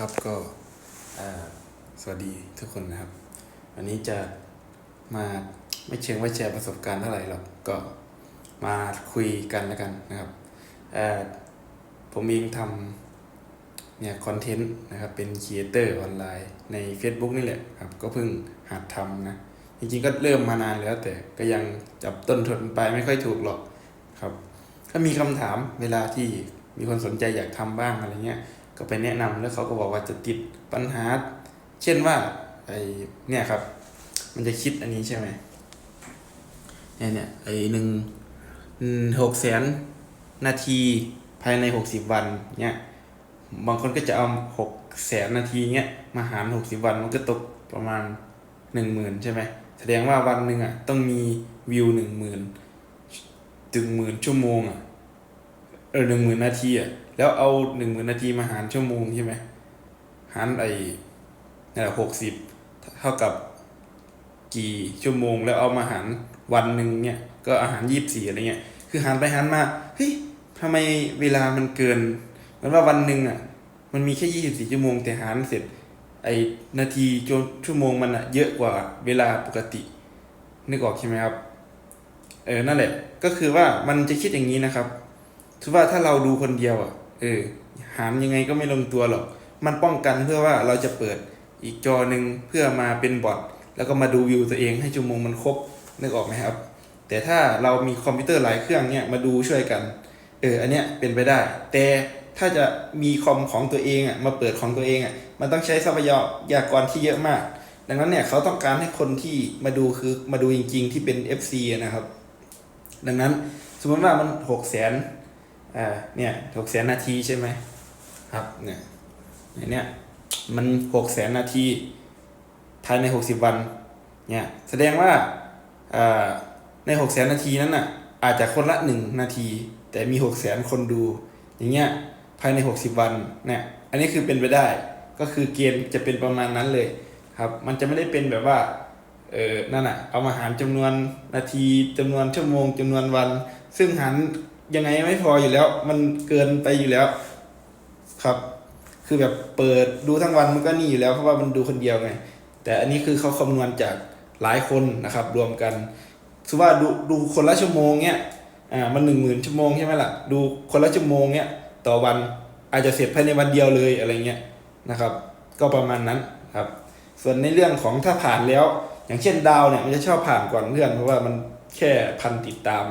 ครับก็สวัสดีทุกคนนะครับ วันนี้จะมาไม่เชิงว่าแชร์ประสบการณ์เท่าไหร่หรอกก็มาคุยกันแล้วกันนะครับผมเองทำเนี่ยคอนเทนต์นะครับเป็นครีเอเตอร์ออนไลน์ใน Facebook นี่แหละครับ ก็เพิ่งหัดทำนะ จริงๆก็เริ่มมานานแล้วแต่ก็ยังจับต้นทนไปไม่ค่อยถูกหรอกครับ ถ้ามีคำถามเวลาที่มีคนสนใจอยากทำบ้างอะไรเงี้ย ก็ไปแนะนำแล้วเขาก็บอกว่าจะติดปัญหา เช่นว่าไอเนี่ยครับ มันจะคิดอันนี้ใช่ไหมเนี่ยเนี่ยไอหนึ่งหกแสนนาทีภายในหกสิบวันเนี่ยบางคนก็จะเอาหกแสนนาทีเนี้ยมาหารหกสิบวันมันก็ตกประมาณหนึ่งหมื่นใช่ไหมแสดงว่าวันหนึ่งอะต้องมีวิวหนึ่งหมื่นถึงหมื่นชั่วโมงอะ ออหนึ่งหมื่นนาทีอะแล้วเอาหนึ่งหมื่นนาทีมาหารชั่วโมงใช่ไหมหารไอ้นี่หกสิบเท่ากับกี่ชั่วโมง แล้วเอามาหารวันหนึ่งเนี่ย ก็อาหารยี่สิบสี่อะไรเงี้ยคือหารไปหารมาเฮ้ยทำไมเวลามันเกินเหมือนว่าวันหนึ่งอะ มันมีแค่ยี่สิบสี่ชั่วโมงแต่หารเสร็จ ไอ้นาทีจนชั่วโมงมันอะเยอะกว่าเวลาปกตินึกออกใช่ไหมครับ เออนั่นแหละ ก็คือว่ามันจะคิดอย่างนี้นะครับ ถือว่าถ้าเราดูคนเดียวอะ เออ หารยังไงก็ไม่ลงตัวหรอก มันป้องกันเพื่อว่าเราจะเปิดอีกจอหนึ่งเพื่อมาเป็นบอทแล้วก็มาดูวิวตัวเองให้ชั่วโมงมันครบนึกออกไหมครับ แต่ถ้าเรามีคอมพิวเตอร์หลายเครื่องเนี่ยมาดูช่วยกัน เออ อันเนี้ยเป็นไปได้ แต่ถ้าจะมีคอมของตัวเองอะมาเปิดของตัวเองอะ มันต้องใช้ทรัพยากรที่เยอะมาก ดังนั้นเนี่ยเขาต้องการให้คนที่มาดูคือมาดูจริง ๆ ที่เป็น FC นะครับ ดังนั้นสมมติว่ามันหกแสน อ่าเนี่ยหกแสนนาทีใช่ไหมครับเนี่ยเนี่ยมันหกแสนนาทีภายในหกสิบวันเนี่ยแสดงว่าอ่าในหกแสนนาทีนั้นน่ะอาจจะคนละหนึ่งนาที แต่มีหกแสนคนดู อย่างเงี้ยภายในหกสิบวันเนี่ยอันนี้คือเป็นไปได้ก็คือเกณฑ์จะเป็นประมาณนั้นเลยครับ มันจะไม่ได้เป็นแบบว่าเออนั่นน่ะเอามาหารจำนวนนาทีจำนวนชั่วโมงจำนวนวัน ซึ่งหาร ยังไงไม่พออยู่แล้ว มันเกินไปอยู่แล้ว ครับ คือแบบเปิดดูทั้งวันมันก็นี่อยู่แล้วเพราะว่ามันดูคนเดียวไง แต่อันนี้คือเขาคำนวณจากหลายคนนะครับ รวมกันถือว่าดูดูคนละชั่วโมงเนี้ยอ่ามันหนึ่งหมื่นชั่วโมงใช่ไหมล่ะดูคนละชั่วโมงเนี้ยต่อวันอาจจะเสร็จภายในวันเดียวเลยอะไรเงี้ยนะครับ ก็ประมาณนั้นครับ ส่วนในเรื่องของถ้าผ่านแล้ว อย่างเช่นดาวเนี่ยมันจะชอบผ่านก่อนเพื่อนเพราะว่ามันแค่พันติดตาม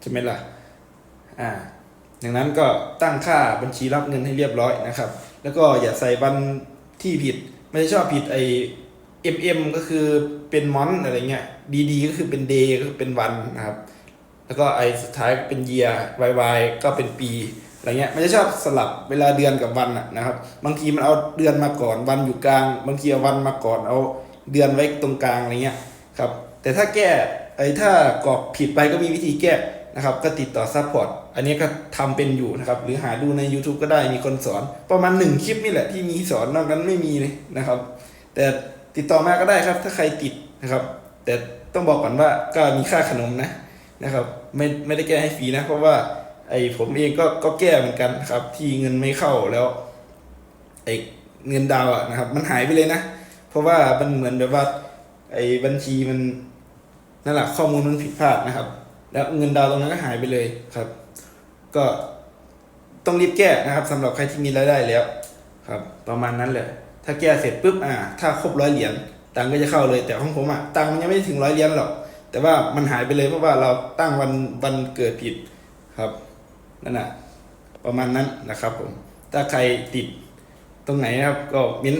ใช่ไหมล่ะ อ่าดังนั้นก็ตั้งค่าบัญชีรับเงินให้เรียบร้อยนะครับ แล้วก็อย่าใส่วันที่ผิด ไม่ได้ชอบผิดไอ mm ก็คือเป็นมอนอะไรเงี้ย dd ก็คือเป็น day ก็คือเป็นวันนะครับ แล้วก็ไอสุดท้ายก็เป็น year yy ก็เป็นปีอะไรเงี้ยมันจะชอบสลับเวลาเดือนกับวันอะนะครับ บางทีมันเอาเดือนมาก่อนวันอยู่กลาง บางทีเอาวันมาก่อนเอาเดือนไว้ตรงกลางอะไรเงี้ยครับ แต่ถ้าแก้ไอ้ถ้ากรอกผิดไปก็มีวิธีแก้ นะครับก็ติดต่อซัพพอร์ตอันนี้ก็ทำเป็นอยู่นะครับหรือหาดูใน YouTube ก็ได้มีคนสอน ประมาณหนึ่งคลิปนี่แหละที่มีสอนนอกนั้นไม่มีเลยนะครับ แต่ติดต่อมาก็ได้ครับ ถ้าใครติดนะครับ แต่ต้องบอกก่อนว่าก็มีค่าขนมนะนะครับไม่ไม่ได้แก้ให้ฟรีนะ เพราะว่าไอ้ผมเองก็ก็แก้เหมือนกันครับ ที่เงินไม่เข้าแล้วไอ้เงินดาวอะนะครับ มันหายไปเลยนะ เพราะว่ามันเหมือนแบบว่าไอ้บัญชีมันนั่นแหละข้อมูลมันผิดพลาดนะครับ แล้วเงินดาวน์ตรงนั้นก็หายไปเลยครับ ก็ต้องรีบแก้นะครับสำหรับใครที่มีรายได้แล้ว ครับ ประมาณนั้นแหละถ้าแก้เสร็จปุ๊บอ่า ถ้าครบร้อยเหรียญตังก็จะเข้าเลยแต่ของผมอะตังมันยังไม่ถึงร้อยเหรียญหรอก แต่ว่ามันหายไปเลยเพราะว่าเราตั้งวันวันเกิดผิดครับนั่นแหะประมาณนั้นนะครับ ผม ถ้าใครติดตรงไหนนะครับ ก็มิ้น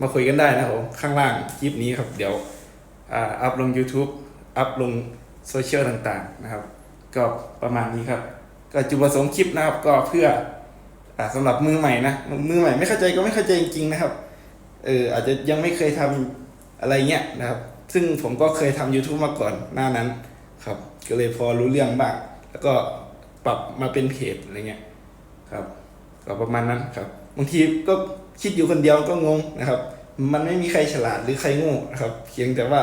มาคุยกันได้นะครับผมข้างล่างคลิปนี้ครับ เดี๋ยวอ่าอัพลง YouTube อัพลง โซเชียลต่างๆนะครับ ก็ประมาณนี้ครับ ก็จุดประสงค์คลิปนะครับ ก็เพื่ออ่าสำหรับมือใหม่นะมือใหม่ไม่เข้าใจก็ไม่เข้าใจจริงๆนะครับเอออาจจะยังไม่เคยทำอะไรเงี้ยนะครับ ซึ่งผมก็เคยทำ YouTube มาก่อนหน้านั้นครับ ก็เลยพอรู้เรื่องบ้างแล้วก็ปรับมาเป็นเพจอะไรเงี้ยครับก็ประมาณนั้นครับบางทีก็คิดอยู่คนเดียวก็งงนะครับ มันไม่มีใครฉลาดหรือใครโง่นะครับเพียงแต่ว่า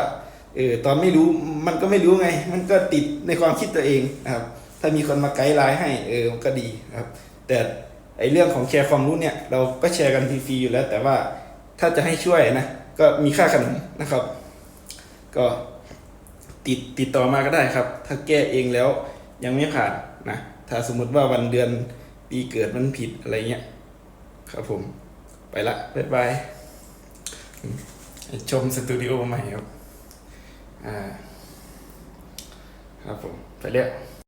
เออตอนไม่รู้มันก็ไม่รู้ไง มันก็ติดในความคิดตัวเองนะครับ ถ้ามีคนมาไกด์ไลน์ให้เออมันก็ดีครับ แต่ไอเรื่องของแชร์ความรู้เนี่ย เราก็แชร์กันฟรีๆอยู่แล้ว แต่ว่าถ้าจะให้ช่วยนะก็มีค่าขนมนะครับ ก็ติดติดต่อมาก็ได้ครับ ถ้าแก้เองแล้วยังไม่ผ่านนะถ้าสมมติว่าวันเดือนปีเกิดมันผิดอะไรเงี้ยครับผม ไปละบ๊ายบายชมสตูดิโอใหม่ครับ อ่าครับผมไปแล้ว